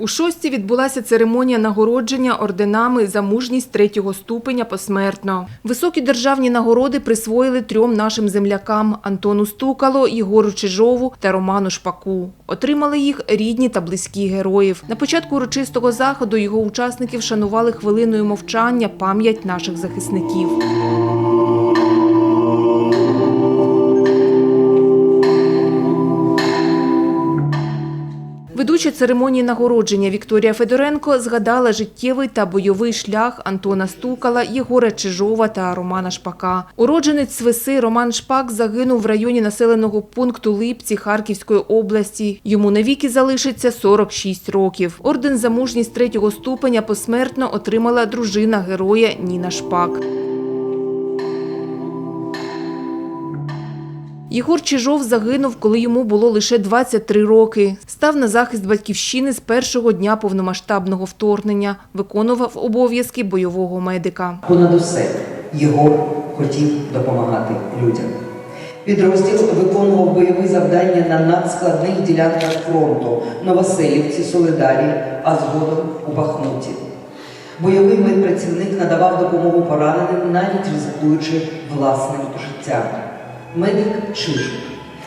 У шості відбулася церемонія нагородження орденами за мужність третього ступеня посмертно. Високі державні нагороди присвоїли трьом нашим землякам – Антону Стукало, Єгору Чижову та Роману Шпаку. Отримали їх рідні та близькі героїв. На початку урочистого заходу його учасники вшанували хвилиною мовчання пам'ять наших захисників. Ведуча церемонії нагородження Вікторія Федоренко згадала життєвий та бойовий шлях Антона Стукала, Єгора Чижова та Романа Шпака. Уродженець Свиси Роман Шпак загинув в районі населеного пункту Липці Харківської області. Йому навіки залишиться 46 років. Орден за мужність третього ступеня посмертно отримала дружина героя Ніна Шпак. Єгор Чижов загинув, коли йому було лише 23 роки. Став на захист батьківщини з першого дня повномасштабного вторгнення, виконував обов'язки бойового медика. Понад усе Єгор хотів допомагати людям. Підрозділ виконував бойові завдання на надскладних ділянках фронту Новоселівці, Солидарі, а згодом у Бахмуті. Бойовий медпрацівник надавав допомогу пораненим, навіть ризикуючи власним життям. Медик Чиж.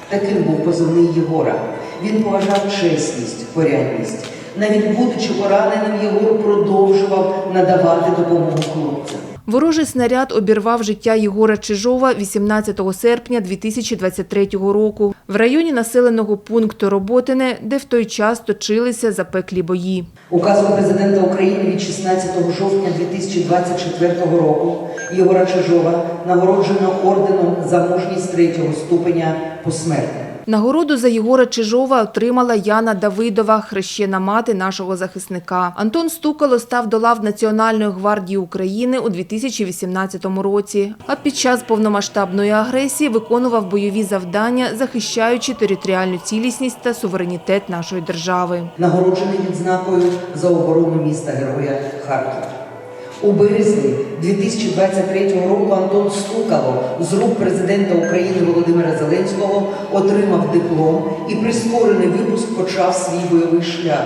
Таким був позивний Єгора. Він поважав чесність, порядність. Навіть будучи пораненим, Єгор продовжував надавати допомогу хлопцям. Ворожий снаряд обірвав життя Єгора Чижова 18 серпня 2023 року в районі населеного пункту Роботине, де в той час точилися запеклі бої. Указом президента України від 16 жовтня 2024 року Ігора Чижова нагороджено орденом за мужність третього ступеня посмертно. Нагороду за Єгора Чижова отримала Яна Давидова, хрещена мати нашого захисника. Антон Стукало став до лав Національної гвардії України у 2018 році. А під час повномасштабної агресії виконував бойові завдання, захищаючи територіальну цілісність та суверенітет нашої держави. Нагороджений відзнакою за оборону міста Героя Харків. У березні 2023 року Антон Стукало з рук президента України Зеленського отримав диплом і прискорений випуск почав свій бойовий шлях.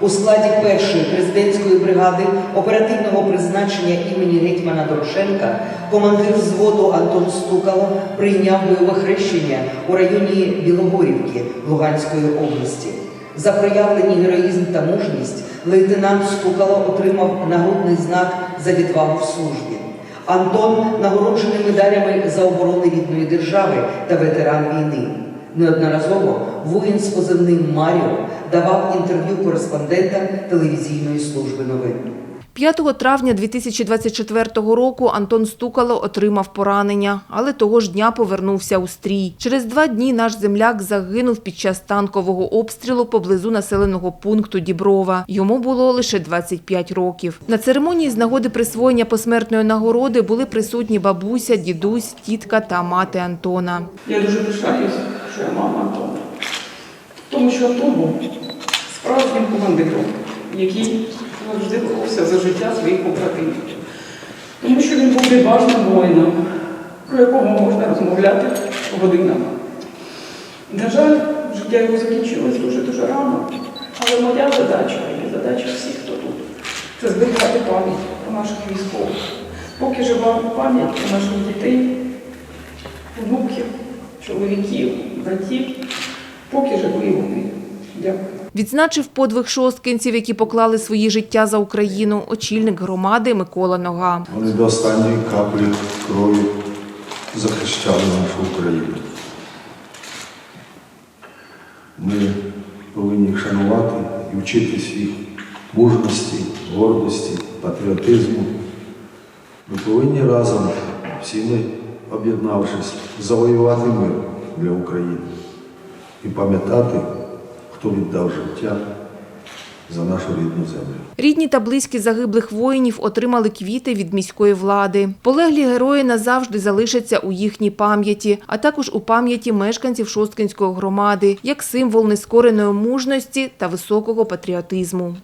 У складі першої президентської бригади оперативного призначення імені гетьмана Дорошенка командир взводу Антон Стукало прийняв бойове хрещення у районі Білогорівки Луганської області. За проявлені героїзм та мужність лейтенант Стукало отримав нагрудний знак за відвагу в службі. Антон нагороджений медалями за оборону рідної держави та ветеран війни. Неодноразово воїн з позивним Маріо давав інтерв'ю кореспондентам телевізійної служби новин. 5 травня 2024 року Антон Стукало отримав поранення, але того ж дня повернувся у стрій. Через два дні наш земляк загинув під час танкового обстрілу поблизу населеного пункту Діброва. Йому було лише 25 років. На церемонії з нагоди присвоєння посмертної нагороди були присутні бабуся, дідусь, тітка та мати Антона. Я дуже пишаюся, що я мама Антона. Тому що Антон був справжнім командиром, який завжди боровся за життя своїх побратимів. Тому що він був відважним воїном, про якого можна розмовляти годинами. На жаль, життя його закінчилось дуже-дуже рано. Але моя задача і задача всіх, хто тут, це зберігати пам'ять про наших військових. Поки жива пам'ять про наших дітей, внуків, чоловіків, братів, поки живі вони. Дякую. Відзначив подвиг шосткинців, які поклали свої життя за Україну, очільник громади Микола Нога. Вони до останньої каплі крові захищали нашу Україну. Ми повинні їх шанувати і вчитись їх мужності, гордості, патріотизму. Ми повинні разом, всі ми об'єднавшись, завоювати мир для України і пам'ятати, хто віддав життя за нашу рідну землю. Рідні та близькі загиблих воїнів отримали квіти від міської влади. Полеглі герої назавжди залишаться у їхній пам'яті, а також у пам'яті мешканців Шосткинської громади, як символ нескореної мужності та високого патріотизму.